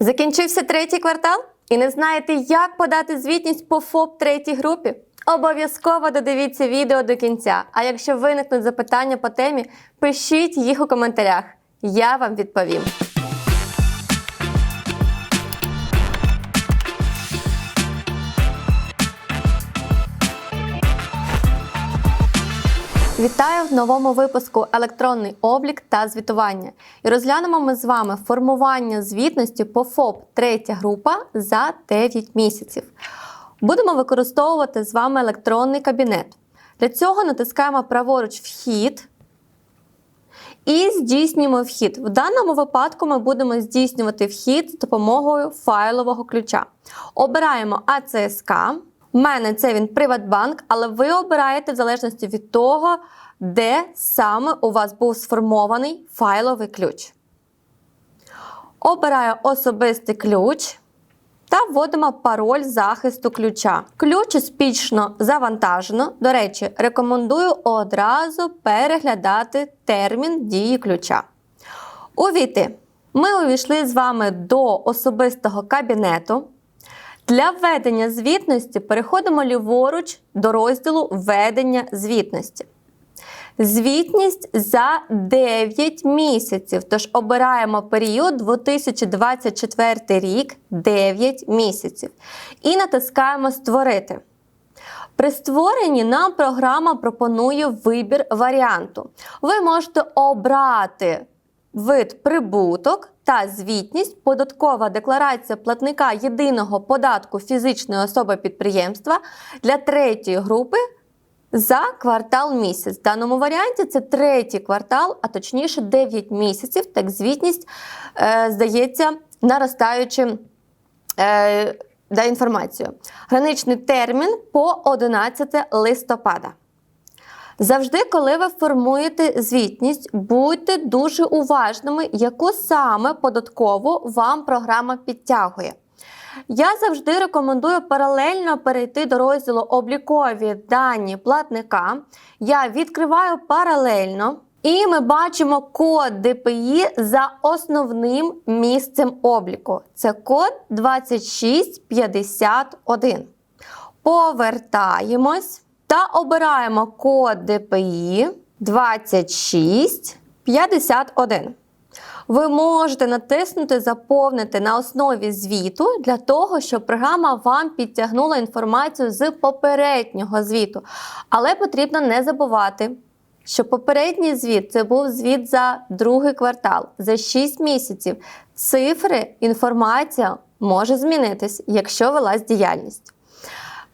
Закінчився третій квартал і не знаєте, як подати звітність по ФОП третій групі? Обов'язково додивіться відео до кінця. А якщо виникнуть запитання по темі, пишіть їх у коментарях. Я вам відповім. Вітаю в новому випуску Електронний облік та звітування. І розглянемо ми з вами формування звітності по ФОП третя група за 9 місяців. Будемо використовувати з вами електронний кабінет. Для цього натискаємо праворуч вхід і здійснюємо вхід. В даному випадку ми будемо здійснювати вхід з допомогою файлового ключа. Обираємо АЦСК. У мене це він Приватбанк, але ви обираєте в залежності від того, де саме у вас був сформований файловий ключ. Обираю особистий ключ та вводимо пароль захисту ключа. Ключ успішно завантажено. До речі, рекомендую одразу переглядати термін дії ключа. Увійти. Ми увійшли з вами до особистого кабінету. Для введення звітності переходимо ліворуч до розділу Введення звітності. Звітність за 9 місяців. Тож обираємо період 2024 рік 9 місяців. І натискаємо Створити. При створенні нам програма пропонує вибір варіанту. Ви можете обрати вид прибуток та звітність, податкова декларація платника єдиного податку фізичної особи підприємства для третьої групи за квартал місяць. В даному варіанті це третій квартал, а точніше 9 місяців. Так звітність е, здається наростаючим. Е, да інформацію. Граничний термін по 11 листопада. Завжди, коли ви формуєте звітність, будьте дуже уважними, яку саме податкову вам програма підтягує. Я завжди рекомендую паралельно перейти до розділу облікові дані платника. Я відкриваю паралельно. І ми бачимо код ДПІ за основним місцем обліку. Це код 2651. Повертаємось та обираємо код ДПІ 2651. Ви можете натиснути Заповнити на основі звіту для того, щоб програма вам підтягнула інформацію з попереднього звіту. Але потрібно не забувати, що попередній звіт це був звіт за другий квартал, за 6 місяців. Цифри, інформація може змінитись, якщо велась діяльність.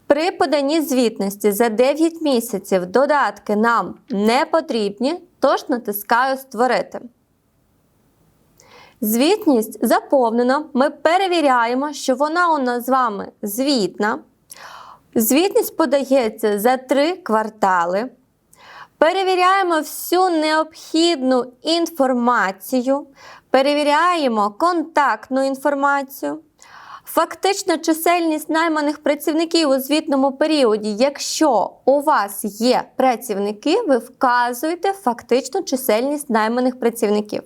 При поданні звітності за 9 місяців додатки нам не потрібні, тож натискаю Створити. Звітність заповнена. Ми перевіряємо, що вона у нас з вами звітна. Звітність подається за 3 квартали. Перевіряємо всю необхідну інформацію, перевіряємо контактну інформацію. Фактично чисельність найманих працівників у звітному періоді, якщо у вас є працівники, ви вказуєте фактичну чисельність найманих працівників.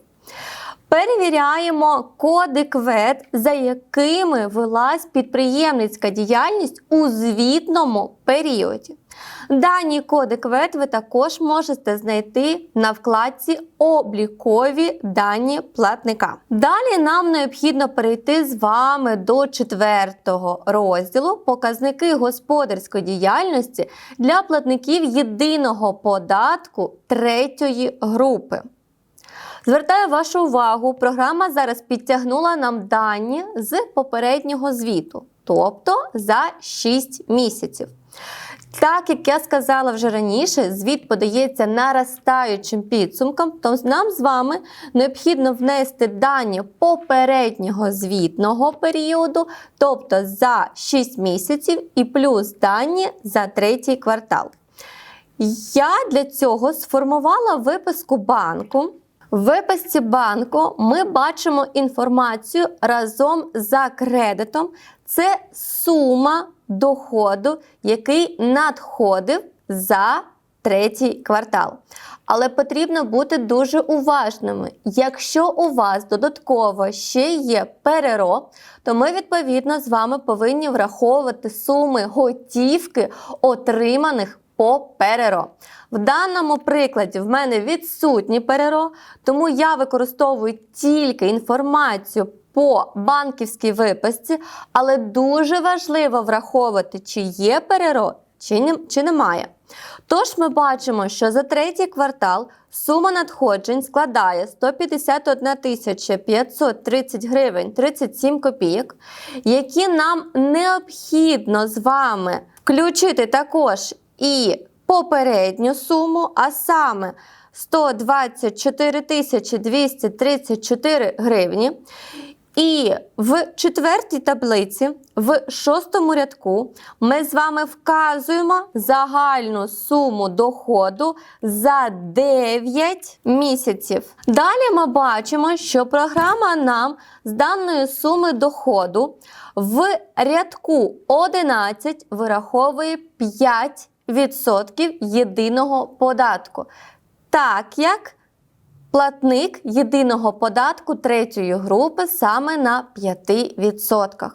Перевіряємо коди КВЕД, за якими велась підприємницька діяльність у звітному періоді. Дані коди КВЕД ви також можете знайти на вкладці Облікові дані платника. Далі нам необхідно перейти з вами до четвертого розділу Показники господарської діяльності для платників єдиного податку третьої групи. Звертаю вашу увагу, програма зараз підтягнула нам дані з попереднього звіту, тобто за 6 місяців. Так, як я сказала вже раніше, звіт подається наростаючим підсумком, то нам з вами необхідно внести дані попереднього звітного періоду, тобто за 6 місяців, і плюс дані за третій квартал. Я для цього сформувала виписку банку. В виписці банку ми бачимо інформацію разом за кредитом. Це сума доходу, який надходив за третій квартал. Але потрібно бути дуже уважними. Якщо у вас додатково ще є переро, то ми відповідно з вами повинні враховувати суми готівки, отриманих по переро. В даному прикладі в мене відсутні переро, тому я використовую тільки інформацію по банківській виписці, але дуже важливо враховувати, чи є переро, чи, не, чи немає. Тож ми бачимо, що за третій квартал сума надходжень складає 151 тисяча 530 гривень 37 копійок, які нам необхідно з вами включити також і попередню суму, а саме 124 тисячі 234 гривні. І в четвертій таблиці, в шостому рядку, ми з вами вказуємо загальну суму доходу за 9 місяців. Далі ми бачимо, що програма нам з даної суми доходу в рядку 11 вираховує 5% єдиного податку. Так як платник єдиного податку третьої групи саме на 5%.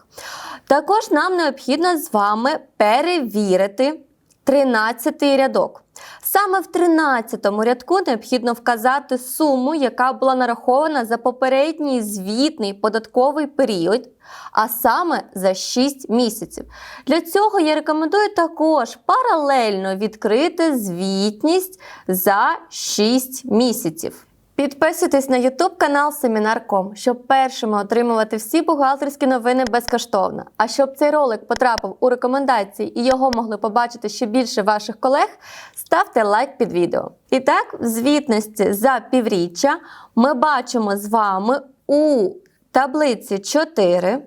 Також нам необхідно з вами перевірити 13 рядок. Саме в 13 рядку необхідно вказати суму, яка була нарахована за попередній звітний податковий період, а саме за 6 місяців. Для цього я рекомендую також паралельно відкрити звітність за 6 місяців. Підписуйтесь на YouTube канал Семінар.ком, щоб першими отримувати всі бухгалтерські новини безкоштовно. А щоб цей ролик потрапив у рекомендації і його могли побачити ще більше ваших колег, ставте лайк під відео. І так, в звітності за півріччя ми бачимо з вами у таблиці 4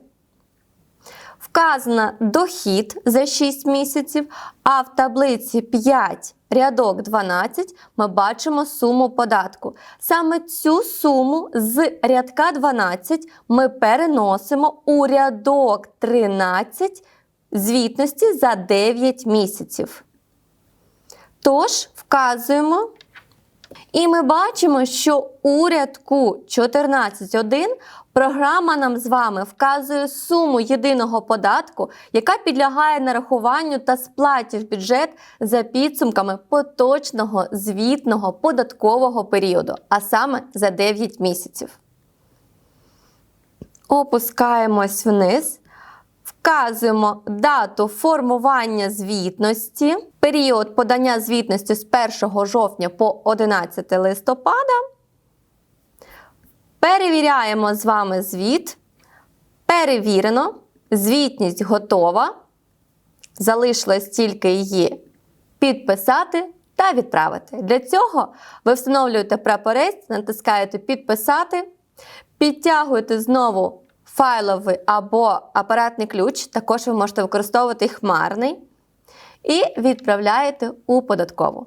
вказано дохід за 6 місяців, а в таблиці 5 рядок 12 ми бачимо суму податку. Саме цю суму з рядка 12 ми переносимо у рядок 13 звітності за 9 місяців. Тож, вказуємо. І ми бачимо, що у рядку 14.1 програма нам з вами вказує суму єдиного податку, яка підлягає нарахуванню та сплаті в бюджет за підсумками поточного звітного податкового періоду, а саме за 9 місяців. Опускаємось вниз. Вказуємо дату формування звітності, період подання звітності з 1 жовтня по 11 листопада. Перевіряємо з вами звіт. Перевірено. Звітність готова. Залишилось тільки її підписати та відправити. Для цього ви встановлюєте прапорець, натискаєте Підписати, підтягуєте знову файловий або апаратний ключ, також ви можете використовувати хмарний, і відправляєте у податкову.